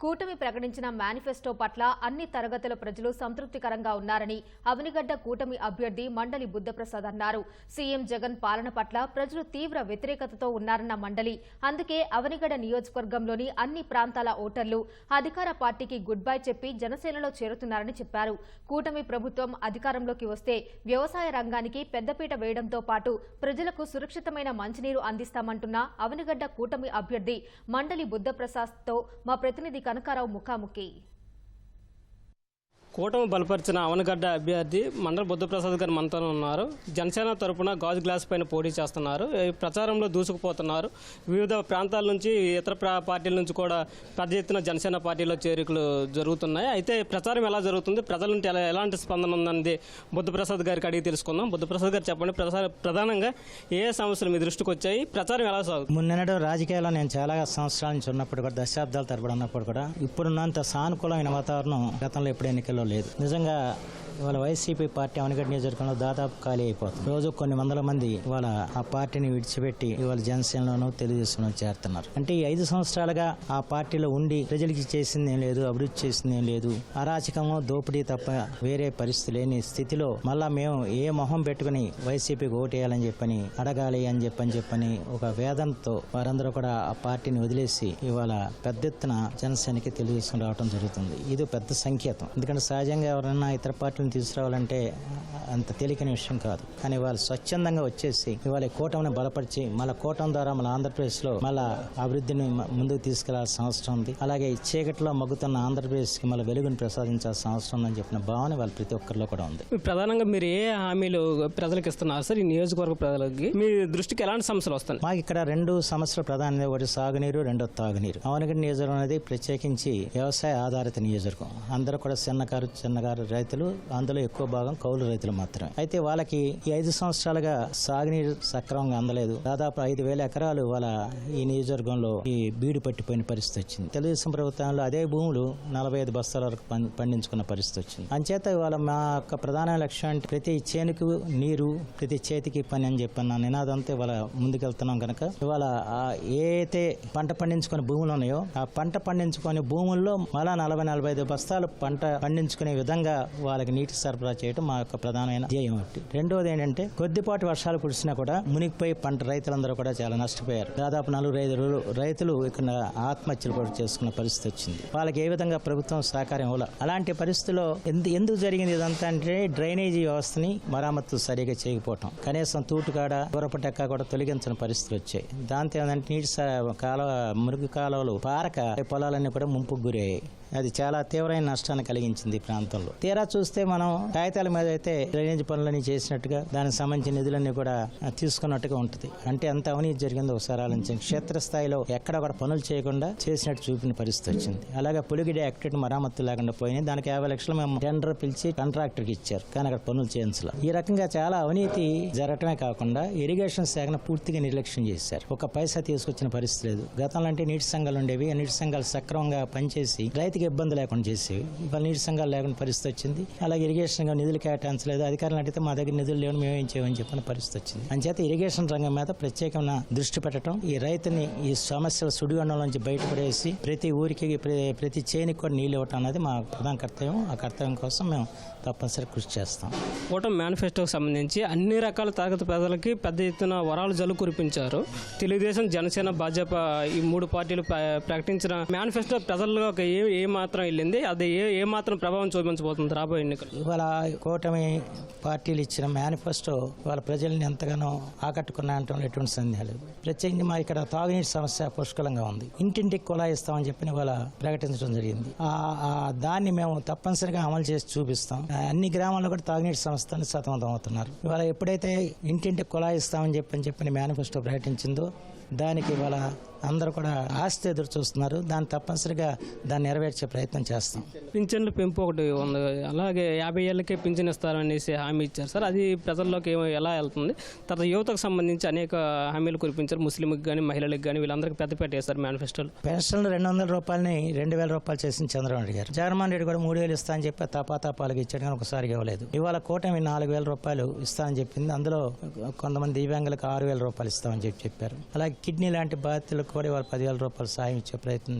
కూటమి ప్రకటించిన మేనిఫెస్టో పట్ల అన్ని తరగతుల ప్రజలు సంతృప్తికరంగా ఉన్నారని అవనిగడ్డ కూటమి అభ్యర్థి మండలి బుద్ధప్రసాద్ అన్నారు. సీఎం జగన్ పాలన పట్ల ప్రజలు తీవ్ర వ్యతిరేకతతో ఉన్నారన్న మండలి అందుకే అవనిగడ్డ నియోజకవర్గంలోని అన్ని ప్రాంతాల ఓటర్లు అధికార పార్టీకి గుడ్ బై చెప్పి జనసేనలో చేరుతున్నారని చెప్పారు. కూటమి ప్రభుత్వం అధికారంలోకి వస్తే వ్యవసాయ రంగానికి పెద్దపీట వేయడంతో పాటు ప్రజలకు సురక్షితమైన మంచినీరు అందిస్తామంటున్న అవనిగడ్డ కూటమి అభ్యర్థి మండలి బుద్ధప్రసాద్తో మా ప్రతినిధి కనకారావు ముఖాముఖి. కూటమి బలపరిచిన అవనగడ్డ అభ్యర్థి మండల బుద్ధప్రసాద్ గారు మనతో ఉన్నారు. జనసేన తరపున గాజు గ్లాస్ పైన పోటీ చేస్తున్నారు. ఈ ప్రచారంలో దూసుకుపోతున్నారు. వివిధ ప్రాంతాల నుంచి ఇతర ప్రా- పార్టీల నుంచి కూడా పెద్ద ఎత్తున జనసేన పార్టీలో చేరికలు జరుగుతున్నాయి. అయితే ప్రచారం ఎలా జరుగుతుంది? ప్రజల నుండి ఎలా ఎలాంటి స్పందన ఉందన్నది బుద్ధప్రసాద్ గారికి అడిగి తెలుసుకుందాం. బుద్ధప్రసాద్ గారు చెప్పండి. ప్రధానంగా ఏ ఏ సమస్యలు మీ దృష్టికి వచ్చాయి? ప్రచారం ఎలా సాగుతుంది? మున్నెన్నడూ రాజకీయాల్లో నేను చాలా సంవత్సరాల నుంచి ఉన్నప్పుడు కూడా దశాబ్దాల తరబడి ఉన్నప్పుడు కూడా ఇప్పుడున్నంత సానుకూలమైన వాతావరణం గతంలో ఎప్పుడు ఎన్నికల్లో లేదు. నిజంగా వాళ్ళ వైసీపీ పార్టీ అవనగడ్డ నియోజకవర్గంలో దాదాపు ఖాళీ అయిపోతుంది. రోజు కొన్ని వందల మంది వాళ్ళ ఆ పార్టీని విడిచిపెట్టి ఇవాళ జనసేనలోనూ తెలుగుదేశంలో చేరుతున్నారు. అంటే ఈ ఐదు సంవత్సరాలుగా ఆ పార్టీలో ఉండి ప్రజలకి చేసింది ఏం లేదు అభివృద్ధి చేసింది ఏం లేదు. అరాచకము దోపిడీ తప్ప వేరే పరిస్థితి లేని స్థితిలో మళ్ళా మేము ఏ మొహం పెట్టుకుని వైసీపీకి ఓటేయాలని చెప్పని అడగాలి అని చెప్పని చెప్పని ఒక వేదంతో వారందరూ కూడా ఆ పార్టీని వదిలేసి ఇవాళ పెద్ద ఎత్తున జనసేనకి తెలుగుదేశం రావడం జరుగుతుంది. ఇది పెద్ద సంకేతం. ఎందుకంటే సహజంగా ఎవరైనా ఇతర పార్టీలను తీసుకురావాలంటే అంత తేలికైన విషయం కాదు. కానీ వాళ్ళు స్వచ్ఛందంగా వచ్చేసి ఇవాళ కూటమిని బలపరిచి మళ్ళీ కూటమి ద్వారా మన ఆంధ్రప్రదేశ్లో మళ్ళా అభివృద్ధిని ముందుకు తీసుకెళ్ళాల్సిన అవసరం ఉంది. అలాగే ఈ చీకటిలో మగ్గుతున్న ఆంధ్రప్రదేశ్కి మళ్ళీ వెలుగుని ప్రసాదించాల్సిన అవసరం ఉందని చెప్పిన భావన వాళ్ళ ప్రతి ఒక్కరిలో కూడా ఉంది. ప్రధానంగా మీరు ఏ హామీలు ప్రజలకు ఇస్తున్నారు సార్? ఈ నియోజకవర్గ ప్రజలకి మీ దృష్టికి ఎలాంటి సమస్యలు వస్తాయి? మాకు ఇక్కడ రెండు సమస్యలు ప్రధానంగా ఒకటి సాగునీరు రెండో తాగునీరు. అవనగడ్డ నియోజకవర్గం అనేది ప్రత్యేకించి వ్యవసాయ ఆధారిత నియోజకవర్గం. అందరూ కూడా చిన్నకారు చిన్నకారు రైతులు అందులో ఎక్కువ భాగం కౌలు రైతులు మాత్రమే. అయితే వాళ్ళకి ఈ ఐదు సంవత్సరాలుగా సాగునీరు సక్రమంగా అందలేదు. దాదాపు ఐదు వేల ఎకరాలు వాళ్ళ ఈ నియోజకవర్గంలో ఈ బీడు పట్టిపోయిన పరిస్థితి వచ్చింది. తెలుగుదేశం ప్రభుత్వంలో అదే భూములు నలభై ఐదు బస్తాల వరకు పం- పండించుకున్న పరిస్థితి వచ్చింది. అంచేత ఇవాళ మా యొక్క ప్రధాన లక్ష్యం అంటే ప్రతి చేనుకు నీరు ప్రతి చేతికి పని అని చెప్పిన నినాదంతో వాళ్ళ ముందుకెళ్తున్నాం కనుక ఇవాళ ఆ ఏ అయితే పంట పండించుకునే భూములు ఉన్నాయో ఆ పంట పండించుకునే భూముల్లో మళ్ళా నలభై నలభై ఐదు బస్తాలు పంట పండించుకునే విధంగా వాళ్ళకి నీటి సరఫరా చేయడం మా యొక్క ప్రధానమైన ధ్యేయం ఒకటి రెండవది ఏంటంటే కొద్దిపాటి వర్షాలు కురిసినా కూడా మునిగిపోయి పంట రైతులందరూ కూడా చాలా నష్టపోయారు. దాదాపు నలుగురు ఐదు రైతులు ఇక్కడ ఆత్మహత్యలు కూడా చేసుకున్న పరిస్థితి వచ్చింది. వాళ్ళకి ఏ విధంగా ప్రభుత్వం సహకారం ఇవ్వాలి అలాంటి పరిస్థితిలో ఎందు ఎందుకు జరిగింది ఇదంతా అంటే డ్రైనేజీ వ్యవస్థని మరామత్తు సరిగా చేయకపోవటం. కనీసం తూటుకాడ దూరపటెక్క కూడా తొలగించిన పరిస్థితులు వచ్చాయి. దాంతో ఏంటంటే నీటి స- కాలువ మురుగు కాలువలు పారక పొలాలన్నీ కూడా ముంపుకు గురయ్యాయి. అది చాలా తీవ్రమైన నష్టాన్ని కలిగించింది ప్రాంతంలో. తీరా చూస్తే మనం కాగితాల మీద అయితే డ్రైనేజ్ పనులని చేసినట్టుగా దానికి సంబంధించిన నిధులన్నీ కూడా తీసుకున్నట్టుగా ఉంటుంది. అంటే అంత అవినీతి జరిగింది ఒకసారి ఆలోచించండి. క్షేత్రస్థాయిలో ఎక్కడ కూడా పనులు చేయకుండా చేసినట్టు చూపిన పరిస్థితి వచ్చింది. అలాగే పులిగిడి యాక్టెడ్ మరామత్తు లేకుండా పోయినాయి. దానికి యాభై లక్షలు మేము టెండర్ పిలిచి కాంట్రాక్టర్కి ఇచ్చారు. కానీ అక్కడ పనులు చేయించాలి. ఈ రకంగా చాలా అవినీతి జరగటమే కాకుండా ఇరిగేషన్ శాఖను పూర్తిగా నిర్లక్ష్యం చేశారు. ఒక పైసా తీసుకొచ్చిన పరిస్థితి లేదు. గతంలో అంటే నీటి సంఘాలు ఉండేవి. ఆ నీటి సంఘాలు సక్రమంగా పనిచేసి రైతుకి ఇబ్బంది లేకుండా చేసేవి. ఇవాళ నీటి సంఘాలు లేకుండా పరిస్థితి వచ్చింది. అలాగే ఇరిగేషన్ నిధులు కేటాయించలేదు. అధికారులు అడిగితే మా దగ్గర నిధులు లేవు మేము ఏం చేయమని చెప్పిన పరిస్థితి వచ్చింది. అంచేత ఇరిగేషన్ రంగం మీద ప్రత్యేకమైన దృష్టి పెట్టడం ఈ రైతుని ఈ సమస్యల సుడిగండం నుంచి బయటపడేసి ప్రతి ఊరికి ప్రతి చేనికి కూడా నీళ్ళు ఇవ్వటం అనేది మా ప్రధాన కర్తవ్యం. ఆ కర్తవ్యం కోసం మేము తప్పనిసరి కృషి చేస్తాం. కూటమి మేనిఫెస్టోకి సంబంధించి అన్ని రకాల తరగతి ప్రజలకి పెద్ద ఎత్తున వరాలు జలు కురిపించారు. తెలుగుదేశం జనసేన భాజపా ఈ మూడు పార్టీలు ప్రకటించిన మేనిఫెస్టో ప్రజల్లో ఏ మాత్రం వెళ్ళింది అది ఏ ఏ మాత్రం ప్రభావం చూపించబోతుంది రాబోయే ఎన్నికలు ఇవాళ కూటమి పార్టీలు ఇచ్చిన మేనిఫెస్టో వాళ్ళ ప్రజల్ని ఎంతగానో ఆకట్టుకున్నాయంటే ఎటువంటి సందేహాలు. లేదు ప్రత్యేకించి మా ఇక్కడ తాగునీటి సమస్య పుష్కలంగా ఉంది. ఇంటింటికి కుళాయి ఇస్తామని చెప్పి ఇవాళ ప్రకటించడం జరిగింది. ఆ దాన్ని మేము తప్పనిసరిగా అమలు చేసి చూపిస్తాం. అన్ని గ్రామాల్లో కూడా తాగునీటి సంస్థని సతమతం అవుతున్నారు. ఇవాళ ఎప్పుడైతే ఇంటింటికి కుళాయి ఇస్తామని చెప్పని చెప్పని మేనిఫెస్టో ప్రకటించిందో దానికి ఇవాళ అందరూ కూడా ఆస్తి ఎదురు చూస్తున్నారు. దాన్ని తప్పనిసరిగా దాన్ని నెరవేర్చే ప్రయత్నం చేస్తాం. పింఛన్ల పెంపు ఒకటి ఉంది. అలాగే యాభై ఏళ్ళకే పింఛన్ ఇస్తారనేసి హామీ ఇచ్చారు. సార్ అది ప్రజల్లోకి ఎలా వెళ్తుంది? తర్వాత యువతకు సంబంధించి అనేక హామీలు కురిపించారు. ముస్లింకి కానీ మహిళలకు కానీ వీళ్ళందరికీ పెద్దపేట వేశారు మేనిఫెస్టోలో. పెన్షన్లు రెండు వందల రూపాయలని రెండు వేల రూపాయలు చేసింది చంద్రబాబు నాయుడు గారు. జగన్మోహన్ రెడ్డి కూడా మూడు వేలు ఇస్తా అని చెప్పి తపాతపాలకి ఇచ్చాడు కానీ ఒకసారి ఇవ్వలేదు. ఇవాళ కూటమి నాలుగు వేల రూపాయలు ఇస్తామని చెప్పింది. అందులో కొంతమంది దివ్యాంగులకు ఆరు వేల రూపాయలు ఇస్తామని చెప్పి చెప్పారు. అలాగే కిడ్నీ లాంటి బాధితులకు పేదలకు కూడా ఇవాళ పదివేల రూపాయలు సాయం ఇచ్చే ప్రయత్నం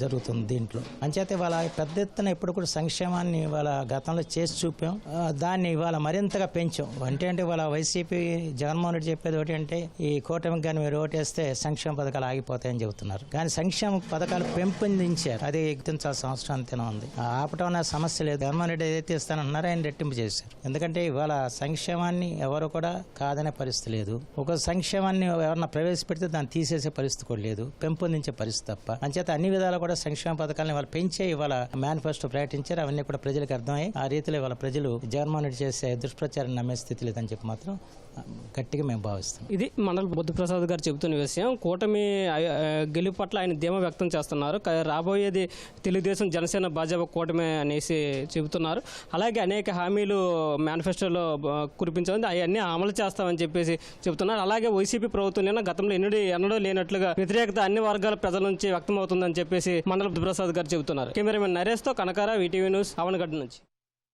జరుగుతుంది దీంట్లో. అంచేత ఇవాళ పెద్ద ఎత్తున ఇప్పుడు కూడా సంక్షేమాన్ని ఇవాళ గతంలో చేసి చూపాం. దాన్ని ఇవాళ మరింతగా పెంచాం. అంటే అంటే ఇవాళ వైసీపీ జగన్మోహన్ రెడ్డి చెప్పేది ఒకటి అంటే ఈ కూటమికి కానీ మీరు ఓటేస్తే సంక్షేమ పథకాలు ఆగిపోతాయని చెబుతున్నారు. కానీ సంక్షేమ పథకాలు పెంపొందించారు. అది గుర్తించాల్సిన అవసరం అంతేనా ఉంది. ఆపటం అనే సమస్య లేదు. జగన్మోహన్ రెడ్డి ఏదైతే ఇస్తానన్నారో ఆయన రెట్టింపు చేశారు. ఎందుకంటే ఇవాళ సంక్షేమాన్ని ఎవరు కూడా కాదనే పరిస్థితి లేదు. ఒక సంక్షేమాన్ని ఎవరన్నా ప్రవేశపెడితే దాన్ని తీసేసే పరిస్థితి కూడా లేదు లేదు పెంపొందించే పరిస్థితి తప్ప. అంచేత అన్ని విధాలు కూడా సంక్షేమ పథకాలను వాళ్ళు పెంచే ఇవాళ మేనిఫెస్టో ప్రకటించారు. అవన్నీ కూడా ప్రజలకు అర్థమయ్యాయి. ఆ రీతిలో ఇవాళ ప్రజలు జగన్మోహన్ రెడ్డి చేసే దుష్ప్రచారం నమ్మే స్థితి లేదని చెప్పి మాత్రం గట్టిగా మేము భావిస్తాం ఇది మండల బుద్ధప్రసాద్ గారు చెబుతున్న విషయం. కూటమి గెలుపు పట్ల ఆయన ధీమా వ్యక్తం చేస్తున్నారు. రాబోయేది తెలుగుదేశం జనసేన భాజపా కూటమి అనేసి చెబుతున్నారు. అలాగే అనేక హామీలు మేనిఫెస్టోలో బ- అవన్నీ అమలు చేస్తామని చెప్పేసి చెబుతున్నారు. అలాగే వైసీపీ ప్రభుత్వం గతంలో ఎన్నడూ ఎన్నడూ లేనట్లుగా వ్యతిరేకత అన్ని వర్గాల ప్రజల నుంచి వ్యక్తమవుతుందని చెప్పేసి మండల ప్రసాద్ గారు చెబుతున్నారు. కెమెరామెన్ నరేష్తో కనకార వీటీవీ న్యూస్ అవనగడ్డ నుంచి.